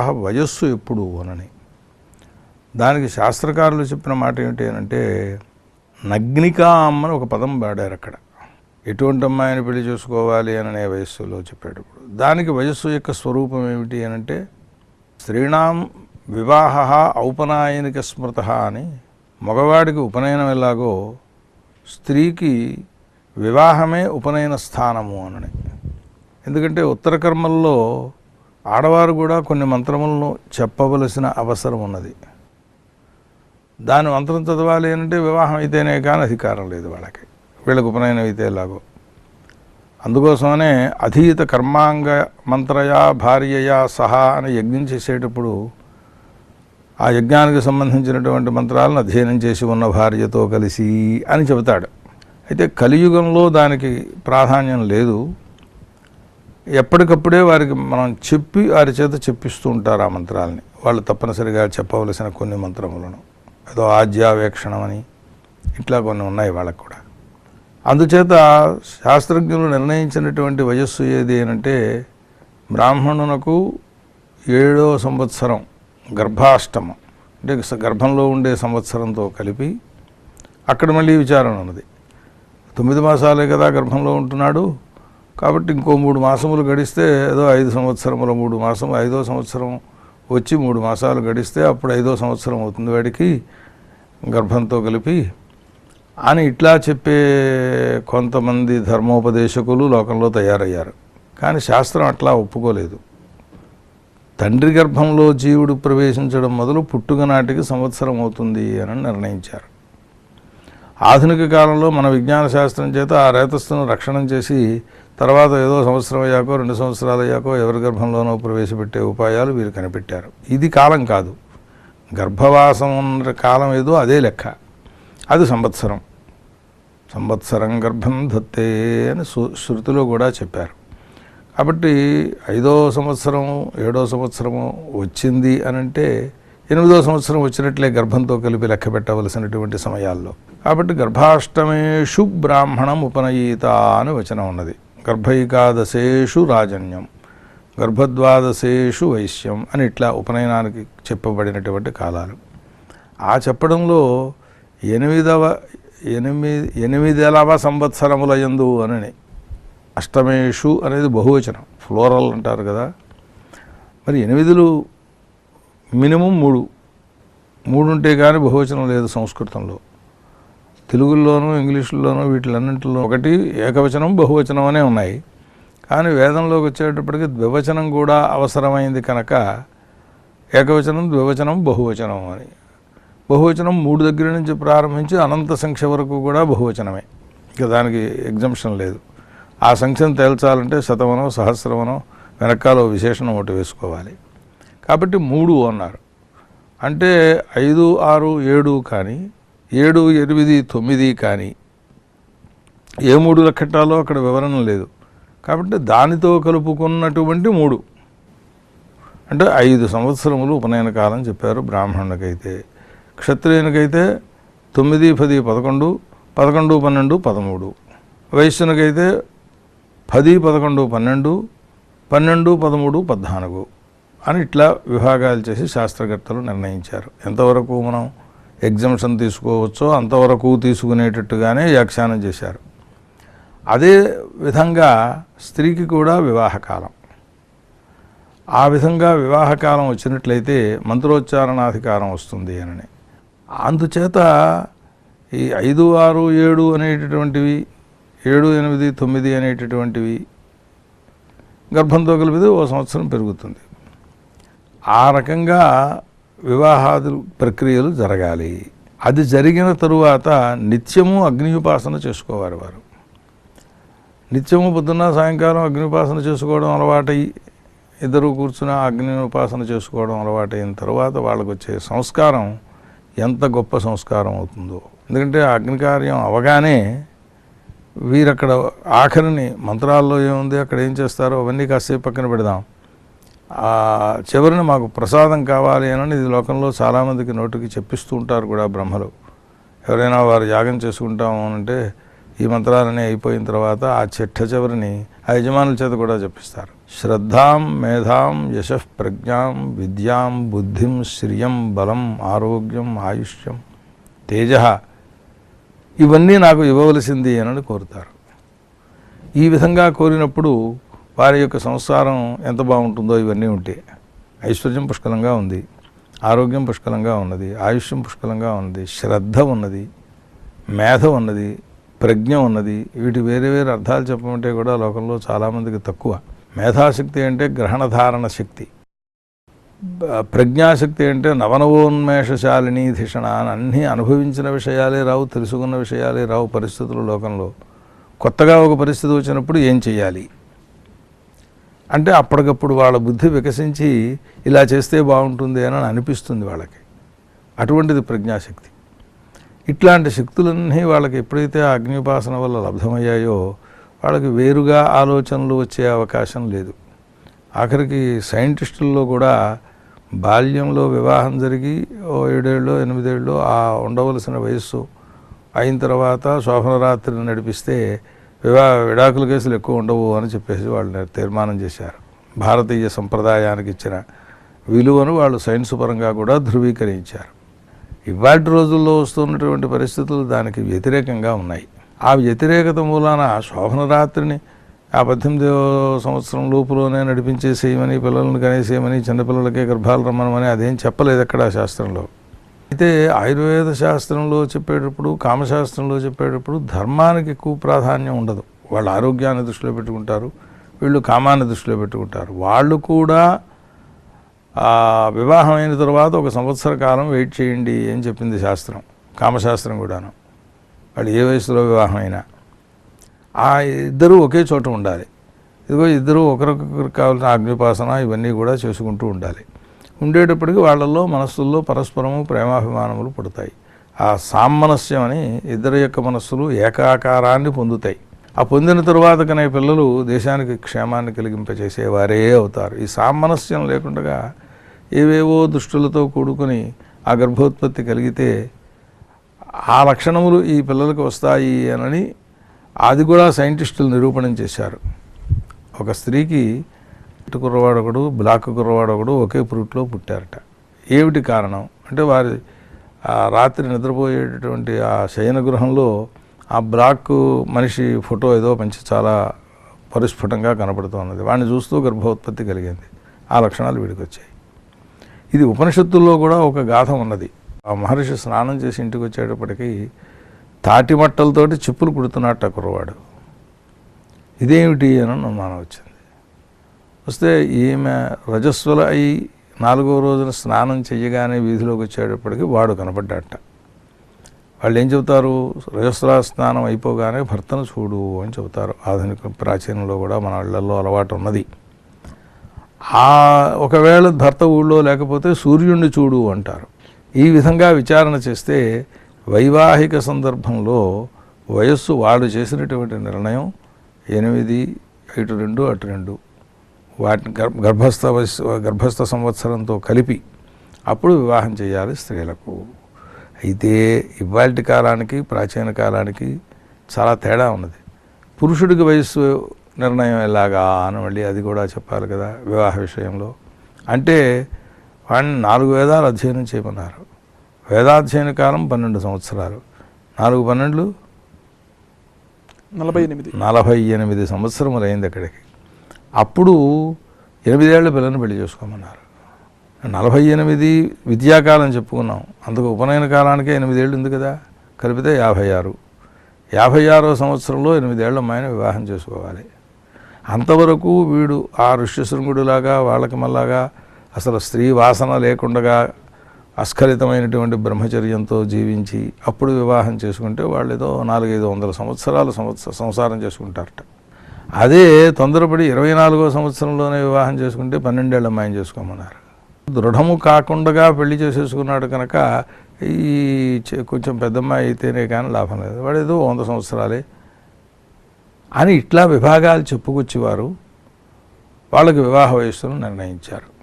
ఆ వయస్సు ఎప్పుడు అనని. దానికి శాస్త్రకారులు చెప్పిన మాట ఏమిటి అంటే నగ్నికాం అని ఒక పదం వాడారు అక్కడ. ఎటువంటి అమ్మాయిని పెళ్ళి చేసుకోవాలి అననే వయస్సులో చెప్పేటప్పుడు దానికి వయస్సు యొక్క స్వరూపం ఏమిటి అని అంటే స్త్రీణాం వివాహ ఔపనాయనిక స్మృత అని మగవాడికి ఉపనయనం ఎలాగో స్త్రీకి వివాహమే ఉపనయన స్థానము అనని. ఎందుకంటే ఉత్తర కర్మల్లో ఆడవారు కూడా కొన్ని మంత్రములను చెప్పవలసిన అవసరం ఉన్నది. దాని మంత్రం చదవాలి అంటే వివాహం అయితేనే కానీ అధికారం లేదు వాళ్ళకి. వీళ్ళకు ఉపనయనం అయితే ఎలాగో. అందుకోసమనే అధీత కర్మాంగ మంత్రయా భార్యయా సహా అని యజ్ఞం చేసేటప్పుడు ఆ యజ్ఞానికి సంబంధించినటువంటి మంత్రాలను అధ్యయనం చేసి ఉన్న భార్యతో కలిసి అని చెబుతాడు. అయితే కలియుగంలో దానికి ప్రాధాన్యం లేదు. ఎప్పటికప్పుడే వారికి మనం చెప్పి వారి చేత చెప్పిస్తూ ఉంటారు ఆ మంత్రాలని. వాళ్ళు తప్పనిసరిగా చెప్పవలసిన కొన్ని మంత్రములను. ఏదో ఆజ్యావేక్షణం అని ఇట్లా కొన్ని ఉన్నాయి వాళ్ళకు కూడా. అందుచేత శాస్త్రజ్ఞులు నిర్ణయించినటువంటి వయస్సు ఏది అంటే బ్రాహ్మణునకు ఏడో సంవత్సరం గర్భాష్టమం. అంటే గర్భంలో ఉండే సంవత్సరంతో కలిపి అక్కడ మళ్ళీ విచారణ ఉన్నది. తొమ్మిది మాసాలే కదా గర్భంలో ఉంటున్నాడు. కాబట్టి ఇంకో మూడు మాసములు గడిస్తే ఏదో ఐదు సంవత్సరముల మూడు మాసం ఐదో సంవత్సరం వచ్చి మూడు మాసాలు గడిస్తే అప్పుడు ఐదో సంవత్సరం అవుతుంది వాడికి గర్భంతో కలిపి. అని ఇట్లా చెప్పే కొంతమంది ధర్మోపదేశకులు లోకంలో తయారయ్యారు. కానీ శాస్త్రం అట్లా ఒప్పుకోలేదు. తండ్రి గర్భంలో జీవుడు ప్రవేశించడం మొదలు పుట్టుక నాటికి సంవత్సరం అవుతుంది అని నిర్ణయించారు. ఆధునిక కాలంలో మన విజ్ఞాన శాస్త్రం చేత ఆ రేతస్సును రక్షణం చేసి తర్వాత ఏదో సంవత్సరం అయ్యాకో రెండు సంవత్సరాలు అయ్యాకో ఎవరి గర్భంలోనో ప్రవేశపెట్టే ఉపాయాలు వీరు కనిపెట్టారు. ఇది కాలం కాదు. గర్భవాసం ఉన్న కాలం ఏదో అదే లెక్క. అది సంవత్సరం. సంవత్సరం గర్భం ధత్తే అని శృతిలో కూడా చెప్పారు. కాబట్టి ఐదో సంవత్సరం ఏడో సంవత్సరము వచ్చింది అని అంటే ఎనిమిదో సంవత్సరం వచ్చినట్లే గర్భంతో కలిపి లెక్క పెట్టవలసినటువంటి సమయాల్లో. కాబట్టి గర్భాష్టమేషు బ్రాహ్మణం ఉపనయీత అని వచనం ఉన్నది. గర్భైకాదశేషు రాజన్యం గర్భద్వాదశేషు వైశ్యం అని ఇట్లా ఉపనయనానికి చెప్పబడినటువంటి కాలాలు. ఆ చెప్పడంలో ఎనిమిదవ ఎనిమిది ఎనిమిదవ సంవత్సరముల యందు అని అష్టమేషు అనేది బహువచనం ఫ్లోరల్ అంటారు కదా. మరి ఎనిమిదిలు మినిమం మూడు మూడు ఉంటే కానీ బహువచనం లేదు సంస్కృతంలో. తెలుగులోనూ ఇంగ్లీషులోనూ వీటిలన్నింటిలో ఒకటి ఏకవచనం బహువచనం అనే ఉన్నాయి. కానీ వేదంలోకి వచ్చేటప్పటికి ద్వివచనం కూడా అవసరమైంది కనుక ఏకవచనం ద్వివచనం బహువచనం అని. బహువచనం మూడు దగ్గర నుంచి ప్రారంభించి అనంత సంఖ్య వరకు కూడా బహువచనమే. ఇక దానికి ఎగ్జంప్షన్ లేదు. ఆ సంఖ్యను తేల్చాలంటే శతమనో సహస్రమనో వెనకాల విశేషణం ఒకటి వేసుకోవాలి. కాబట్టి మూడు అన్నారు. అంటే ఐదు ఆరు ఏడు కానీ ఏడు ఎనిమిది తొమ్మిది కానీ ఏ మూడు లక్షటాలో అక్కడ వివరణ లేదు. కాబట్టి దానితో కలుపుకున్నటువంటి మూడు. అంటే ఐదు సంవత్సరములు ఉపనయన కాలం చెప్పారు బ్రాహ్మణునికైతే. క్షత్రియునికైతే తొమ్మిది పది పదకొండు పదకొండు పన్నెండు పదమూడు. వైశ్యునికైతే పది పదకొండు పన్నెండు పన్నెండు పదమూడు పద్నాలుగు అని ఇట్లా విభాగాలు చేసి శాస్త్రకర్తలు నిర్ణయించారు. ఎంతవరకు మనం ఎగ్జామ్షన్ తీసుకోవచ్చో అంతవరకు తీసుకునేటట్టుగానే వ్యాఖ్యానం చేశారు. అదే విధంగా స్త్రీకి కూడా వివాహకాలం. ఆ విధంగా వివాహకాలం వచ్చినట్లయితే మంత్రోచ్చారణాధికారం వస్తుంది అని అందుచేత ఈ ఐదు ఆరు ఏడు అనేటటువంటివి ఏడు ఎనిమిది తొమ్మిది అనేటటువంటివి గర్భంతో కలిపితే ఓ సంవత్సరం పెరుగుతుంది. ఆ రకంగా వివాహాదులు ప్రక్రియలు జరగాలి. అది జరిగిన తరువాత నిత్యము అగ్నిఉపాసన చేసుకోవాలి వారు. నిత్యము పొద్దున్న సాయంకాలం అగ్నిపాసన చేసుకోవడం అలవాటై ఇద్దరు కూర్చుని అగ్ని ఉపాసన చేసుకోవడం అలవాటైన తర్వాత వాళ్ళకు వచ్చే సంస్కారం ఎంత గొప్ప సంస్కారం అవుతుందో. ఎందుకంటే అగ్ని కార్యం అవగానే వీరక్కడ ఆఖరిని మంత్రాల్లో ఏముంది అక్కడ ఏం చేస్తారో అవన్నీ కాసేపు పక్కన పెడదాం. చివరిని మాకు ప్రసాదం కావాలి అని ఇది లోకంలో చాలామందికి నోటికి చెప్పిస్తూ ఉంటారు కూడా బ్రహ్మలు. ఎవరైనా వారు యాగం చేసుకుంటాము అని అంటే ఈ మంత్రాలన్నీ అయిపోయిన తర్వాత ఆ చిట్ట చివరిని ఆ యజమానుల చేత కూడా చెప్పిస్తారు శ్రద్ధాం మేధాం యశః ప్రజ్ఞాం విద్యాం బుద్ధిం శ్రియం బలం ఆరోగ్యం ఆయుష్యం తేజ ఇవన్నీ నాకు ఇవ్వవలసింది అని కోరుతారు. ఈ విధంగా కోరినప్పుడు వారి యొక్క సంసారం ఎంత బాగుంటుందో ఇవన్నీ ఉంటే ఐశ్వర్యం పుష్కలంగా ఉంది ఆరోగ్యం పుష్కలంగా ఉన్నది ఆయుష్యం పుష్కలంగా ఉన్నది శ్రద్ధ ఉన్నది మేధ ఉన్నది ప్రజ్ఞ ఉన్నది వీటి వేరే వేరే అర్థాలు చెప్పమంటే కూడా లోకంలో చాలామందికి తక్కువ. మేధాశక్తి అంటే గ్రహణధారణ శక్తి. ప్రజ్ఞాశక్తి అంటే నవనవోన్మేషశాలిని ధిషణ అని అన్నీ అనుభవించిన విషయాలే రావు తెలుసుకున్న విషయాలే రావు పరిస్థితులు లోకంలో. కొత్తగా ఒక పరిస్థితి వచ్చినప్పుడు ఏం చేయాలి అంటే అప్పటికప్పుడు వాళ్ళ బుద్ధి వికసించి ఇలా చేస్తే బాగుంటుంది అని అనిపిస్తుంది వాళ్ళకి. అటువంటిది ప్రజ్ఞాశక్తి. ఇట్లాంటి శక్తులన్నీ వాళ్ళకి ఎప్పుడైతే అగ్నిపాసన వల్ల లబ్ధమయ్యాయో వాళ్ళకి వేరుగా ఆలోచనలు వచ్చే అవకాశం లేదు. ఆఖరికి సైంటిస్టుల్లో కూడా బాల్యంలో వివాహం జరిగి ఓ ఏడేళ్ళు ఎనిమిదేళ్ళు ఆ ఉండవలసిన వయస్సు అయిన తర్వాత శోభనరాత్రిని నడిపిస్తే వివాహ విడాకుల కేసులు ఎక్కువ ఉండవు అని చెప్పేసి వాళ్ళు తీర్మానం చేశారు. భారతీయ సంప్రదాయానికి ఇచ్చిన విలువను వాళ్ళు సైన్స్ పరంగా కూడా ధృవీకరించారు. ఇవాటి రోజుల్లో వస్తున్నటువంటి పరిస్థితులు దానికి వ్యతిరేకంగా ఉన్నాయి. ఆ వ్యతిరేకత మూలాన శోభనరాత్రిని ఆ పద్దెనిమిదో సంవత్సరం లోపులోనే నడిపించేసేయమని పిల్లలను కనేసేయమని చిన్నపిల్లలకే గర్భాలు రమ్మనమని అదేం చెప్పలేదు అక్కడ శాస్త్రంలో. అయితే ఆయుర్వేద శాస్త్రంలో చెప్పేటప్పుడు కామశాస్త్రంలో చెప్పేటప్పుడు ధర్మానికి ఎక్కువ ప్రాధాన్యం ఉండదు. వాళ్ళు ఆరోగ్యాన్ని దృష్టిలో పెట్టుకుంటారు వీళ్ళు కామాన్ని దృష్టిలో పెట్టుకుంటారు. వాళ్ళు కూడా వివాహమైన వివాహం అయిన తర్వాత ఒక సంవత్సర కాలం వెయిట్ చేయండి అని చెప్పింది శాస్త్రం కామశాస్త్రం కూడాను. వాళ్ళు ఏ వయసులో వివాహం అయినా ఆ ఇద్దరు ఒకే చోట ఉండాలి. ఇదిగో ఇద్దరు ఒకరికొకరికి కావాల్సిన అగ్నిపాసన ఇవన్నీ కూడా చేసుకుంటూ ఉండాలి. ఉండేటప్పటికి వాళ్ళల్లో మనస్సుల్లో పరస్పరము ప్రేమాభిమానములు పుడతాయి. ఆ సామనస్యం అని ఇద్దరి యొక్క మనస్సులు ఏకాకారాన్ని పొందుతాయి. ఆ పొందిన తరువాత కనే పిల్లలు దేశానికి క్షేమాన్ని కలిగింపచేసేవారే అవుతారు. ఈ సామనస్యం లేకుండా ఏవేవో దుష్టులతో కూడుకొని ఆ గర్భోత్పత్తి కలిగితే ఆ లక్షణములు ఈ పిల్లలకు వస్తాయి అనని అది కూడా సైంటిస్టులు నిరూపణం చేశారు. ఒక స్త్రీకి ఇటు కుర్రవాడు ఒకడు బ్లాక్ కుర్రవాడు ఒకడు ఒకే పురుట్లో పుట్టారట. ఏమిటి కారణం? అంటే వారి ఆ రాత్రి నిద్రపోయేటటువంటి ఆ శయన గృహంలో ఆ బ్లాక్ మనిషి ఫోటో ఏదో మంచి చాలా పరిస్ఫుటంగా కనపడుతున్నది వాడిని చూస్తూ గర్భోత్పత్తి కలిగింది. ఆ లక్షణాలు వీడికి వచ్చాయి ఇది ఉపనిషత్తుల్లో కూడా ఒక గాథ ఉన్నది. ఆ మహర్షి స్నానం చేసి ఇంటికి వచ్చేటప్పటికీ తాటి మట్టలతోటి చెప్పులు కుడుతున్నట్టు ఆ కుర్రవాడు. ఇదేమిటి అని అనుమానం వచ్చింది. వస్తే ఈమె రజస్వల అయి నాలుగో రోజున స్నానం చెయ్యగానే వీధిలోకి వచ్చేటప్పటికి వాడు కనపడ్డాట వాళ్ళు ఏం చెబుతారు? రజస్వల స్నానం అయిపోగానే భర్తను చూడు అని చెబుతారు. ఆధునిక ప్రాచీనంలో కూడా మన ఇళ్ళలో అలవాటు ఉన్నది. ఆ ఒకవేళ భర్త ఊళ్ళో లేకపోతే సూర్యుణ్ణి చూడు అంటారు. ఈ విధంగా విచారణ చేస్తే వైవాహిక సందర్భంలో వయస్సు వాడు చేసినటువంటి నిర్ణయం ఎనిమిది ఇటు రెండు అటు రెండు. వాటిని గర్భ గర్భస్థ వయస్సు గర్భస్థ సంవత్సరంతో కలిపి అప్పుడు వివాహం చేయాలి స్త్రీలకు. అయితే ఇవాళ కాలానికి ప్రాచీన కాలానికి చాలా తేడా ఉన్నది. పురుషుడికి వయస్సు నిర్ణయం ఎలాగా అని మళ్ళీ అది కూడా చెప్పాలి కదా వివాహ విషయంలో. అంటే వాడిని నాలుగు వేదాలు అధ్యయనం చేయమన్నారు. వేదాధ్యయన కాలం పన్నెండు సంవత్సరాలు. నాలుగు పన్నెండు నలభై ఎనిమిది. నలభై ఎనిమిది సంవత్సరములు అయింది అక్కడికి. అప్పుడు ఎనిమిదేళ్ళ పిల్లని పెళ్ళి చేసుకోమన్నారు. నలభై ఎనిమిది విద్యాకాలం చెప్పుకున్నాం. అందుకు ఉపనయన కాలానికే ఎనిమిదేళ్ళు ఉంది కదా? కలిపితే యాభై ఆరు. యాభై ఆరో సంవత్సరంలో ఎనిమిదేళ్ళ అమ్మాయిని వివాహం చేసుకోవాలి. అంతవరకు వీడు ఆ ఋష్యశృంగుడిలాగా వాళ్ళకి మళ్ళాగా అసలు స్త్రీ వాసన లేకుండా అస్ఖలితమైనటువంటి బ్రహ్మచర్యంతో జీవించి అప్పుడు వివాహం చేసుకుంటే వాళ్ళు ఏదో నాలుగైదు వందల సంవత్సరాలు సంవత్సర సంసారం చేసుకుంటారట. అదే తొందరపడి ఇరవై నాలుగో సంవత్సరంలోనే వివాహం చేసుకుంటే పన్నెండేళ్ళ అమ్మాయిని చేసుకోమన్నారు. దృఢము కాకుండా పెళ్ళి చేసేసుకున్నాడు కనుక ఈ చె- కొంచెం పెద్దమ్మాయి అయితేనే కానీ లాభం లేదు. వాడు ఏదో వంద సంవత్సరాలే అని ఇట్లా విభాగాలు చెప్పుకొచ్చేవారు. వాళ్ళకి వివాహ వయస్సును నిర్ణయించారు.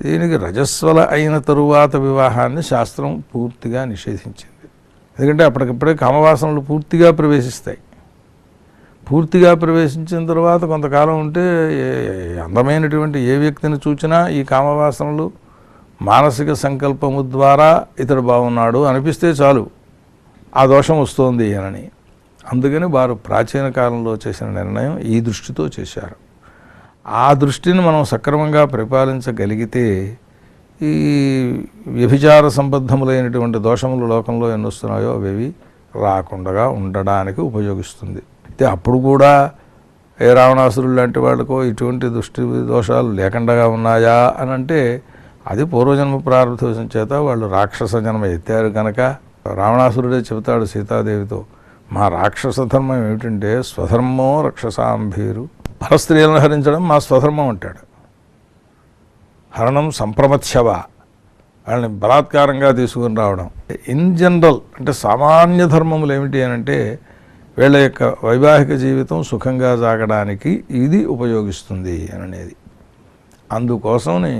దీనికి రజస్వల అయిన తరువాత వివాహాన్ని శాస్త్రం పూర్తిగా నిషేధించింది. ఎందుకంటే అప్పటికప్పుడే కామవాసనలు పూర్తిగా ప్రవేశిస్తాయి. పూర్తిగా ప్రవేశించిన తర్వాత కొంతకాలం ఉంటే ఏ- అందమైనటువంటి ఏ వ్యక్తిని చూచినా ఈ కామవాసనలు మానసిక సంకల్పము ద్వారా ఇతడు బాగున్నాడు అనిపిస్తే చాలు ఆ దోషం వస్తోంది అని అందుకని వారు ప్రాచీన కాలంలో చేసిన నిర్ణయం ఈ దృష్టితో చేశారు. ఆ దృష్టిని మనం సక్రమంగా పరిపాలించగలిగితే ఈ వ్యభిచార సంబద్ధములైనటువంటి దోషములు లోకంలో ఎన్ని వస్తున్నాయో అవి రాకుండా ఉండడానికి ఉపయోగిస్తుంది. అయితే అప్పుడు కూడా ఏ రావణాసురులు లాంటి వాళ్ళకో ఇటువంటి దృష్టి దోషాలు లేకుండా ఉన్నాయా అని అంటే అది పూర్వజన్మ ప్రారంభం చేత వాళ్ళు రాక్షస జన్మ ఎత్తారు కనుక రావణాసురుడే చెబుతాడు సీతాదేవితో మా రాక్షస ధర్మం ఏమిటంటే స్వధర్మం రక్షసాంభీరు పరస్త్రీలను హరించడం మా స్వధర్మం అంటాడు. హరణం సంప్రమత్సవ వాళ్ళని బలాత్కారంగా తీసుకుని రావడం. ఇన్ జనరల్ అంటే సామాన్య ధర్మములు ఏమిటి అని అంటే వీళ్ళ యొక్క వైవాహిక జీవితం సుఖంగా సాగడానికి ఇది ఉపయోగిస్తుంది అని అనేది అందుకోసమని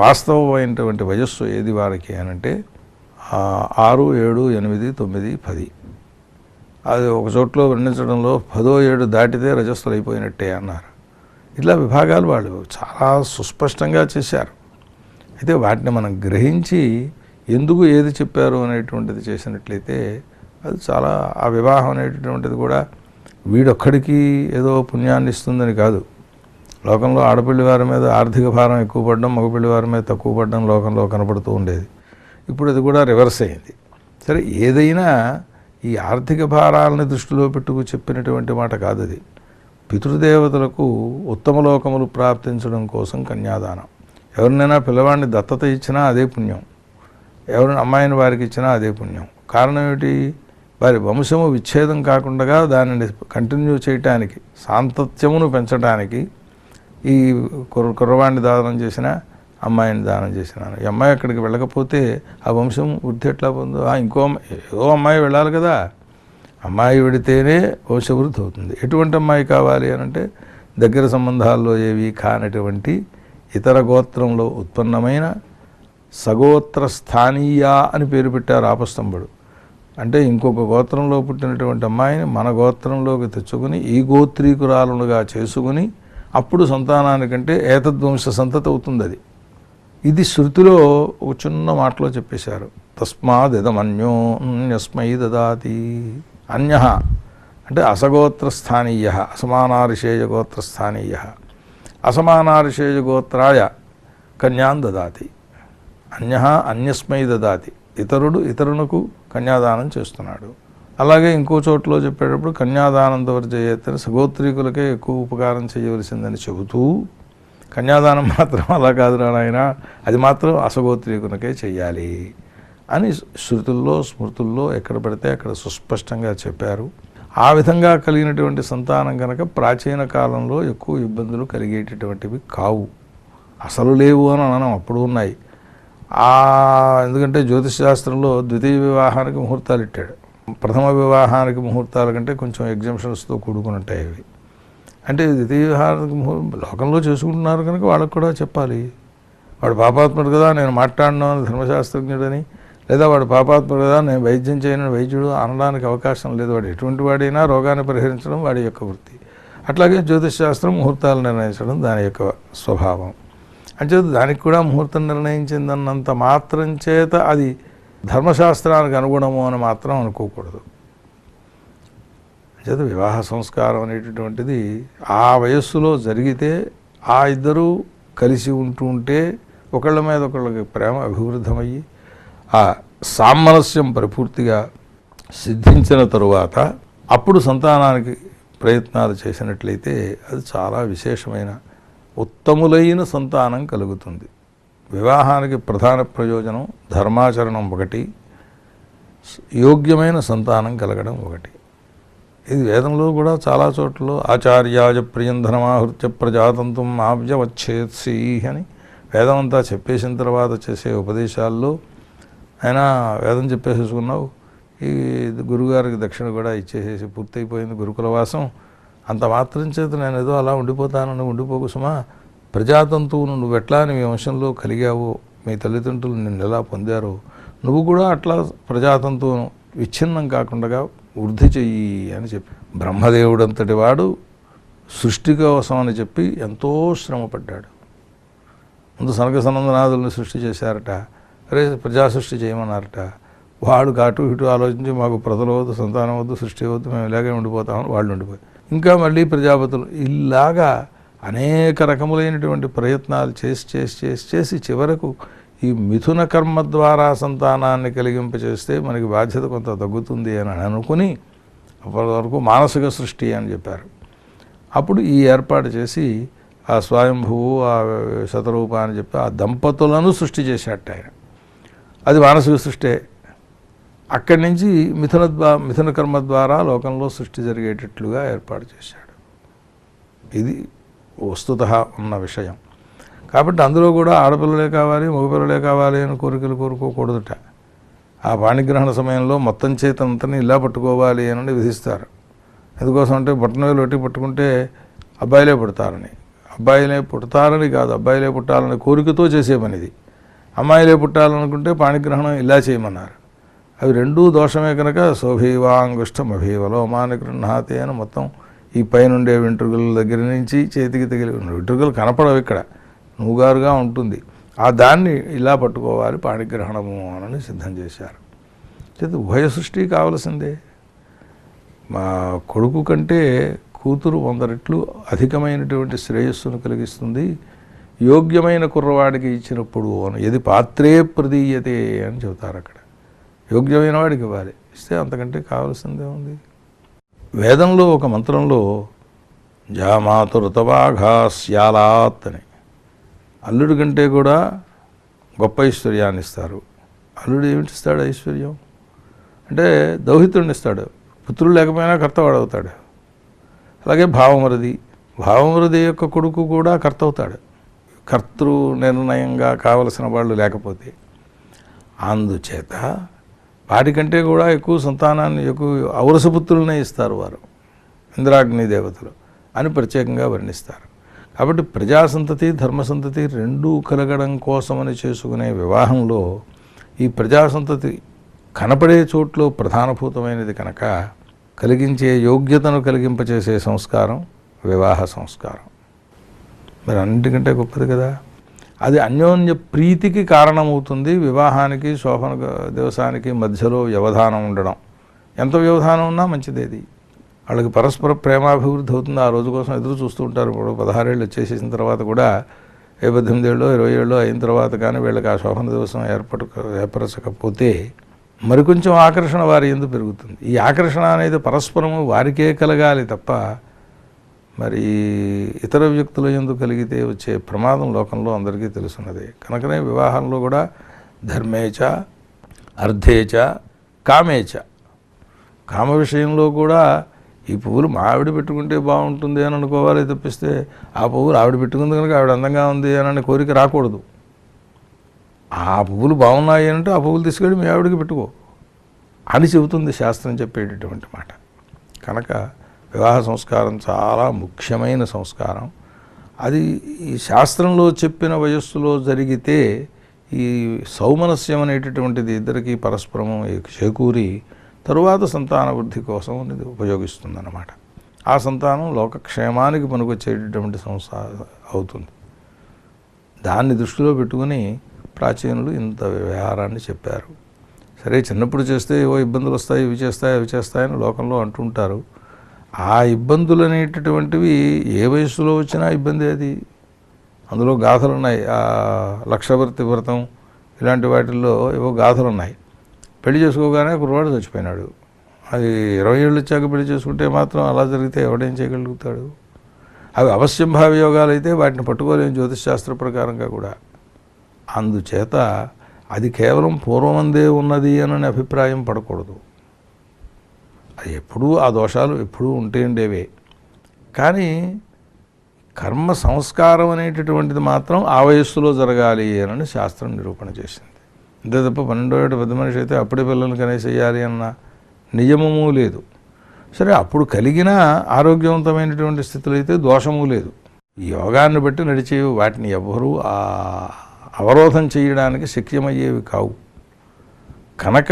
వాస్తవమైనటువంటి వయస్సు ఏది వారికి అని అంటే ఆరు ఏడు ఎనిమిది తొమ్మిది పది. అది ఒక చోట్లో వర్ణించడంలో పదో ఏడు దాటితే రజస్సులు అయిపోయినట్టే అన్నారు. ఇట్లా విభాగాలు వాళ్ళు చాలా సుస్పష్టంగా చేశారు. అయితే వాటిని మనం గ్రహించి ఎందుకు ఏది చెప్పారు అనేటువంటిది చేసినట్లయితే అది చాలా ఆ వివాహం అనేటటువంటిది కూడా వీడొక్కడికి ఏదో పుణ్యాన్ని ఇస్తుందని కాదు. లోకంలో ఆడపిల్లి వారి మీద ఆర్థిక భారం ఎక్కువ పడడం మగపిల్లి వారి మీద తక్కువ పడడం లోకంలో కనపడుతూ ఉండేది. ఇప్పుడు అది కూడా రివర్స్ అయింది. సరే ఏదైనా ఈ ఆర్థిక భారాలని దృష్టిలో పెట్టుకు చెప్పినటువంటి మాట కాదు అది. పితృదేవతలకు ఉత్తమ లోకములు ప్రాప్తించడం కోసం కన్యాదానం. ఎవరినైనా పిల్లవాడిని దత్తత ఇచ్చినా అదే పుణ్యం. ఎవరిని అమ్మాయిని వారికి ఇచ్చినా అదే పుణ్యం. కారణం ఏమిటి? వారి వంశము విచ్ఛేదం కాకుండా దానిని కంటిన్యూ చేయటానికి సాంతత్యమును పెంచడానికి ఈ కుర్ర కుర్రవాడిని దానం చేసిన అమ్మాయిని దానం చేసినాను ఈ అమ్మాయి అక్కడికి వెళ్ళకపోతే ఆ వంశం వృద్ధి ఎట్లా పొందో? ఆ, ఇంకో అమ్మాయి ఏదో అమ్మాయి వెళ్ళాలి కదా. అమ్మాయి వెడితేనే వంశవృద్ధి అవుతుంది. ఎటువంటి అమ్మాయి కావాలి అని అంటే దగ్గర సంబంధాల్లో ఏవి కానటువంటి ఇతర గోత్రంలో ఉత్పన్నమైన సగోత్ర స్థానీయ అని పేరు పెట్టారు ఆపస్తంభుడు. అంటే ఇంకొక గోత్రంలో పుట్టినటువంటి అమ్మాయిని మన గోత్రంలోకి తెచ్చుకుని ఈ గోత్రీకురాలుగా చేసుకుని అప్పుడు సంతానానికంటే ఏతద్వంశ సంతతి అవుతుంది అది. ఇది శృతిలో ఒక చిన్న మాటలో చెప్పేశారు. తస్మాదిదమన్యోన్యస్మై దదాతి. అన్య. అంటే అసగోత్రస్థానీయ. అసమానారిషేయ గోత్రస్థానీయ. అసమానారిషేయ గోత్రాయ కన్యాన్ దదాతి. అన్య అన్యస్మై దదాతి. ఇతరుడు ఇతరునకు కన్యాదానం చేస్తున్నాడు. అలాగే ఇంకో చోట్లో చెప్పేటప్పుడు కన్యాదానం ద్వారా చేయతని సగోత్రీకులకే ఎక్కువ ఉపకారం చేయవలసిందని చెబుతూ కన్యాదానం మాత్రం అలా కాదు నాయన అది మాత్రం అసగోత్రీకునకే చెయ్యాలి అని శృతుల్లో స్మృతుల్లో ఎక్కడ పడితే అక్కడ సుస్పష్టంగా చెప్పారు. ఆ విధంగా కలిగినటువంటి సంతానం కనుక ప్రాచీన కాలంలో ఎక్కువ ఇబ్బందులు కలిగేటటువంటివి కావు. అసలు లేవు అని అనడం అప్పుడు ఉన్నాయి. ఎందుకంటే జ్యోతిష్ శాస్త్రంలో ద్వితీయ వివాహానికి ముహూర్తాలు ఇట్టాడు. ప్రథమ వివాహానికి ముహూర్తాల కంటే కొంచెం ఎగ్జామ్షన్స్తో కూడుకుని ఉంటాయి అంటే ద్వితీయ వివాహానికి ముహూర్ లోకంలో చేసుకుంటున్నారు కనుక వాళ్ళకు కూడా చెప్పాలి. వాడు పాపాత్ముడు కదా నేను మాట్లాడినాను ధర్మశాస్త్రజ్ఞుడని లేదా వాడు పాపాత్ముడు కదా నేను వైద్యం చేయని వైద్యుడు అనడానికి అవకాశం లేదు. వాడు ఎటువంటి వాడైనా రోగాన్ని పరిహరించడం వాడి యొక్క వృత్తి. అట్లాగే జ్యోతిష్ శాస్త్రం ముహూర్తాలు నిర్ణయించడం దాని యొక్క స్వభావం. అంచేత దానికి కూడా ముహూర్తం నిర్ణయించిందన్నంత మాత్రం చేత అది ధర్మశాస్త్రానికి అనుగుణము అని మాత్రం అనుకోకూడదు. చేత వివాహ సంస్కారం అనేటటువంటిది ఆ వయస్సులో జరిగితే ఆ ఇద్దరూ కలిసి ఉంటూ ఉంటే ఒకళ్ళ మీద ఒకళ్ళకి ప్రేమ అభివృద్ధమయ్యి ఆ సామరస్యం పరిపూర్తిగా సిద్ధించిన తరువాత అప్పుడు సంతానానికి ప్రయత్నాలు చేసినట్లయితే అది చాలా విశేషమైన ఉత్తములైన సంతానం కలుగుతుంది. వివాహానికి ప్రధాన ప్రయోజనం ధర్మాచరణం ఒకటి యోగ్యమైన సంతానం కలగడం ఒకటి. ఇది వేదంలో కూడా చాలా చోట్ల ఆచార్యాజ ప్రియంధనమాహృత్య ప్రజాతంతం ఆవ్యవచ్చేత్సి అని వేదం అంతా చెప్పేసిన తర్వాత చేసే ఉపదేశాల్లో అయినా వేదం చెప్పేసేసుకున్నావు. ఈ గురుగారికి దక్షిణ కూడా ఇచ్చేసేసి పూర్తయిపోయింది గురుకుల వాసం. అంత మాత్రం చేత నేను ఏదో అలా ఉండిపోతానని ఉండిపోకు సుమా. ప్రజాతంతువును నువ్వు ఎట్లా నీ వంశంలో కలిగావో మీ తల్లిదండ్రులు నిన్ను ఎలా పొందారో నువ్వు కూడా అట్లా ప్రజాతంతువును విచ్ఛిన్నం కాకుండా వృద్ధి చెయ్యి అని చెప్పి. బ్రహ్మదేవుడంతటి వాడు సృష్టి కోసం అని చెప్పి ఎంతో శ్రమపడ్డాడు. ముందు సనక సనందనాథుల్ని సృష్టి చేశారట అరే ప్రజా సృష్టి చేయమన్నారట. వాడు అటు ఇటు ఆలోచించి మాకు ప్రజలు వద్దు సంతానం వద్దు సృష్టి వద్దు మేము ఇలాగే ఉండిపోతామని వాళ్ళు ఉండిపోయి ఇంకా మళ్ళీ ప్రజాపతులు ఇలాగా అనేక రకములైనటువంటి ప్రయత్నాలు చేసి చేసి చేసి చేసి చివరకు ఈ మిథున కర్మ ద్వారా సంతానాన్ని కలిగింపచేస్తే మనకి బాధ్యత కొంత తగ్గుతుంది అని అనుకుని అప్పటి వరకు మానసిక సృష్టి అని చెప్పారు. అప్పుడు ఈ ఏర్పాటు చేసి ఆ స్వయంభువు ఆ శతరూప అని చెప్పి ఆ దంపతులను సృష్టి చేశాట ఆయన. అది మానసిక సృష్టి. అక్కడి నుంచి మిథున ద్వా- మిథున కర్మ ద్వారా లోకంలో సృష్టి జరిగేటట్లుగా ఏర్పాటు చేశాడు. ఇది వస్తుత ఉన్న విషయం. కాబట్టి అందులో కూడా ఆడపిల్లలే కావాలి మగపిల్లలే కావాలి అని కోరికలు కోరుకోకూడదుట. ఆ పాణిగ్రహణ సమయంలో మొత్తం చేతంతని ఇలా పట్టుకోవాలి అని విధిస్తారు. ఎందుకోసం అంటే బొట్టనవేలు ఒకటి పట్టుకుంటే అబ్బాయిలే పుడతారని. అబ్బాయిలే పుడతారని కాదు అబ్బాయిలే పుట్టాలని కోరికతో చేసే పనిది. అమ్మాయిలే పుట్టాలనుకుంటే పాణిగ్రహణం ఇలా చేయమన్నారు. అవి రెండూ దోషమే కనుక. శోభీవాంగుష్టం అభీవలోమాని గృహాతి అని మొత్తం ఈ పైనుండే వెంట్రుకల దగ్గర నుంచి చేతికి తగిలి వెంట్రుకలు కనపడవు ఇక్కడ. నువ్వుగారుగా ఉంటుంది. ఆ దాన్ని ఇలా పట్టుకోవాలి పాణిగ్రహణము అని సిద్ధం చేశారు. చేతి ఉభయ సృష్టి కావలసిందే. మా కొడుకు కంటే కూతురు వంద రెట్లు అధికమైనటువంటి శ్రేయస్సును కలిగిస్తుంది. యోగ్యమైన కుర్రవాడికి ఇచ్చినప్పుడు అని. ఏది పాత్రే ప్రదీయతే అని చెబుతారు అక్కడ యోగ్యమైన వాడికి ఇవ్వాలి. ఇస్తే అంతకంటే కావాల్సిందే ఉంది. వేదంలో ఒక మంత్రంలో జామాతురతవాఘాస్యాలాత్ అని. అల్లుడి కంటే కూడా గొప్ప ఐశ్వర్యాన్ని ఇస్తారు. అల్లుడు ఏమిటిస్తాడు ఐశ్వర్యం? అంటే దౌహిత్రుడిని ఇస్తాడు. పుత్రుడు లేకపోయినా కర్తవాడు అవుతాడు. అలాగే భావమరది. భావమరది యొక్క కొడుకు కూడా కర్త అవుతాడు. కర్తృ నిర్ణయంగా కావలసిన వాళ్ళు లేకపోతే. అందుచేత వాటికంటే కూడా ఎక్కువ సంతానాన్ని ఎక్కువ ఔరసపుత్రులనే ఇస్తారు వారు. ఇంద్రాగ్ని దేవతలు అని ప్రత్యేకంగా వర్ణిస్తారు. కాబట్టి ప్రజాసంతతి ధర్మసంతతి రెండూ కలగడం కోసమని చేసుకునే వివాహంలో ఈ ప్రజాసంతతి కనపడే చోట్లో ప్రధానభూతమైనది కనుక కలిగించే యోగ్యతను కలిగింపచేసే సంస్కారం వివాహ సంస్కారం. మరి అన్నింటికంటే గొప్పది కదా. అది అన్యోన్య ప్రీతికి కారణమవుతుంది వివాహానికి శోభన దివసానికి మధ్యలో వ్యవధానం ఉండడం. ఎంత వ్యవధానం ఉన్నా మంచిదేది. వాళ్ళకి పరస్పర ప్రేమాభివృద్ధి అవుతుంది. ఆ రోజు కోసం ఎదురు చూస్తూ ఉంటారు. ఇప్పుడు పదహారేళ్ళు వచ్చేసేసిన తర్వాత కూడా ఏ పద్దెనిమిది ఏళ్ళు ఇరవై ఏళ్ళు అయిన తర్వాత కానీ వీళ్ళకి ఆ శోభన దివసం ఏర్పడు ఏర్పరచకపోతే మరికొంచెం ఆకర్షణ వారి ఎందుకు పెరుగుతుంది. ఈ ఆకర్షణ అనేది పరస్పరము వారికే కలగాలి తప్ప మరి ఇతర వ్యక్తుల ఎందుకు కలిగితే వచ్చే ప్రమాదం లోకంలో అందరికీ తెలుసున్నది. కనుకనే వివాహంలో కూడా ధర్మేచ అర్ధేచ కామేచ. కామ విషయంలో కూడా ఈ పువ్వులు మా ఆవిడ పెట్టుకుంటే బాగుంటుంది అని అనుకోవాలి తప్పిస్తే ఆ పువ్వులు ఆవిడ పెట్టుకుంది కనుక ఆవిడ అందంగా ఉంది అని కోరిక రాకూడదు. ఆ పువ్వులు బాగున్నాయి అంటే ఆ పువ్వులు తీసుకెళ్ళి మీ ఆవిడకి పెట్టుకో అని చెబుతుంది శాస్త్రం చెప్పేటటువంటి మాట. కనుక వివాహ సంస్కారం చాలా ముఖ్యమైన సంస్కారం. అది ఈ శాస్త్రంలో చెప్పిన వయస్సులో జరిగితే ఈ సౌమనస్యం అనేటటువంటిది ఇద్దరికి పరస్పరము చేకూరి తరువాత సంతాన వృద్ధి కోసం ఇది ఉపయోగిస్తుందన్నమాట. ఆ సంతానం లోకక్షేమానికి పనికొచ్చేటటువంటి సంస్థ అవుతుంది. దాన్ని దృష్టిలో పెట్టుకుని ప్రాచీనులు ఇంత వ్యవహారాన్ని చెప్పారు. సరే చిన్నప్పుడు చేస్తే ఏవో ఇబ్బందులు వస్తాయి ఇవి చేస్తాయి అవి చేస్తాయని లోకంలో అంటుంటారు. ఆ ఇబ్బందులు అనేటటువంటివి ఏ వయసులో వచ్చినా ఇబ్బంది అది. అందులో గాథలు ఉన్నాయి ఆ లక్షవర్తి వ్రతం ఇలాంటి వాటిల్లో ఏవో గాథలు ఉన్నాయి పెళ్ళి చేసుకోగానే కుర్రవాడు చచ్చిపోయినాడు. అది ఇరవై ఏళ్ళు వచ్చాక పెళ్ళి చేసుకుంటే మాత్రం అలా జరిగితే ఎవడేం చేయగలుగుతాడు? అవి అవశ్యం భావయోగాలు అయితే వాటిని పట్టుకోలేము జ్యోతిష్శాస్త్ర ప్రకారంగా కూడా. అందుచేత అది కేవలం పూర్వమందే ఉన్నది అని అభిప్రాయం పడకూడదు. అది ఎప్పుడూ ఆ దోషాలు ఎప్పుడూ ఉంటే ఉండేవే. కానీ కర్మ సంస్కారం అనేటటువంటిది మాత్రం ఆ వయస్సులో జరగాలి అని శాస్త్రం నిరూపణ చేసింది. అంతే తప్ప పన్నెండో ఏడు పెద్ద మనిషి అయితే అప్పుడే పిల్లల్ని కనేసి అన్న నియమము లేదు. సరే అప్పుడు కలిగిన ఆరోగ్యవంతమైనటువంటి స్థితిలో అయితే దోషము లేదు. యోగాన్ని బట్టి నడిచేవి వాటిని ఎవ్వరూ అవరోధం చేయడానికి శక్యమయ్యేవి కావు. కనుక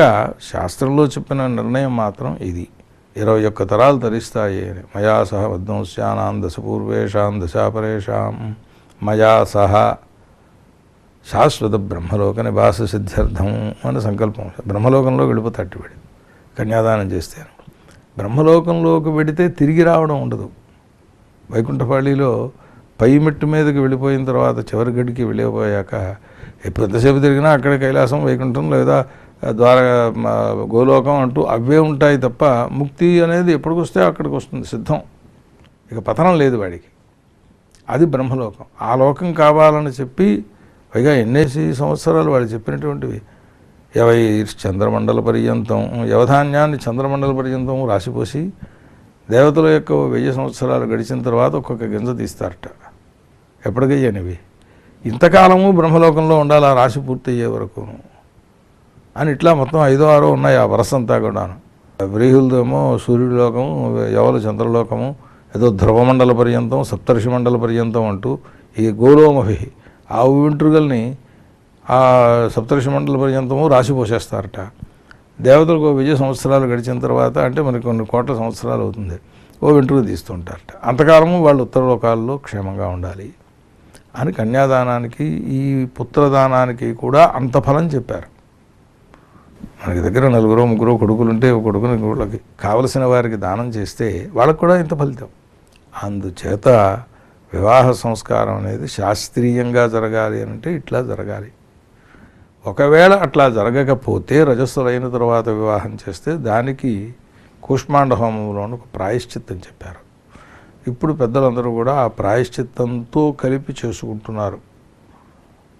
శాస్త్రంలో చెప్పిన నిర్ణయం మాత్రం ఇది. ఇరవై ఒక్క తరాలు తరిస్తాయి అని మయా సహ వద్వంశ్యానాం దశపూర్వేషాం దశాపరేషాం. మయా సహ శాశ్వత బ్రహ్మలోక నివాస సిద్ధ్యర్థం అనే సంకల్పం. బ్రహ్మలోకంలో వెళ్ళిపోతాడు వీడు కన్యాదానం చేస్తే బ్రహ్మలోకంలోకి వెడితే తిరిగి రావడం ఉండదు. వైకుంఠపాళిలో పై మెట్టు మీదకి వెళ్ళిపోయిన తర్వాత చివరి గడికి వెళ్ళిపోయాక ఎంతసేపు తిరిగినా అక్కడ కైలాసం వైకుంఠం లేదా ద్వార గోలోకం అంటూ అవే ఉంటాయి తప్ప ముక్తి అనేది ఎప్పటికొస్తే అక్కడికి వస్తుంది సిద్ధం. ఇక పతనం లేదు వాడికి. అది బ్రహ్మలోకం. ఆ లోకం కావాలని చెప్పి పైగా ఎన్నేసి సంవత్సరాలు వాళ్ళు చెప్పినటువంటివి. యవై చంద్రమండల పర్యంతం యవధాన్యాన్ని చంద్రమండల పర్యంతం రాసిపోసి దేవతల యొక్క వెయ్యి సంవత్సరాలు గడిచిన తర్వాత ఒక్కొక్క గింజ తీస్తారట. ఎప్పటికయ్యానివి ఇంతకాలము బ్రహ్మలోకంలో ఉండాలి ఆ రాశి పూర్తి అయ్యే వరకు అని ఇట్లా మొత్తం ఐదో ఆరో ఉన్నాయి ఆ వరసంతా కూడాను. వ్రీహులదేమో సూర్యుడులోకము యవల చంద్రలోకము ఏదో ధ్రువమండల పర్యంతం సప్తర్షి మండల పర్యంతం అంటూ ఈ గౌరవమభి ఆ వెంట్రుకల్ని ఆ సప్తర్షి మండల పర్యంతము రాసి పోసేస్తారట. దేవతలకు విజయ సంవత్సరాలు గడిచిన తర్వాత అంటే మనకి కొన్ని కోట్ల సంవత్సరాలు అవుతుంది. ఓ వెంట్రుక తీస్తుంటారట. అంతకాలము వాళ్ళు ఉత్తర లోకాల్లో క్షేమంగా ఉండాలి అని కన్యాదానానికి ఈ పుత్రదానానికి కూడా అంత ఫలం చెప్పారు. మనకి దగ్గర నలుగురు ముగ్గురు కొడుకులు ఉంటే ఒక కొడుకుని వాళ్ళకి కావలసిన వారికి దానం చేస్తే వాళ్ళకు కూడా ఇంత ఫలితం. అందుచేత వివాహ సంస్కారం అనేది శాస్త్రీయంగా జరగాలి అని అంటే ఇట్లా జరగాలి. ఒకవేళ అట్లా జరగకపోతే రజస్సులైన తర్వాత వివాహం చేస్తే దానికి కూష్మాండ హోమంలోని ఒక ప్రాయశ్చిత్తం చెప్పారు. ఇప్పుడు పెద్దలందరూ కూడా ఆ ప్రాయశ్చిత్తంతో కలిపి చేసుకుంటున్నారు.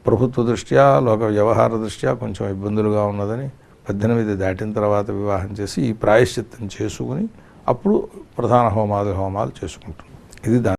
ప్రభుత్వ దృష్ట్యా లోక వ్యవహార దృష్ట్యా కొంచెం ఇబ్బందులుగా ఉన్నదని పద్దెనిమిది దాటిన తర్వాత వివాహం చేసి ఈ ప్రాయశ్చిత్తం చేసుకుని అప్పుడు ప్రధాన హోమాలు హోమాలు చేసుకుంటాం ఇది దాని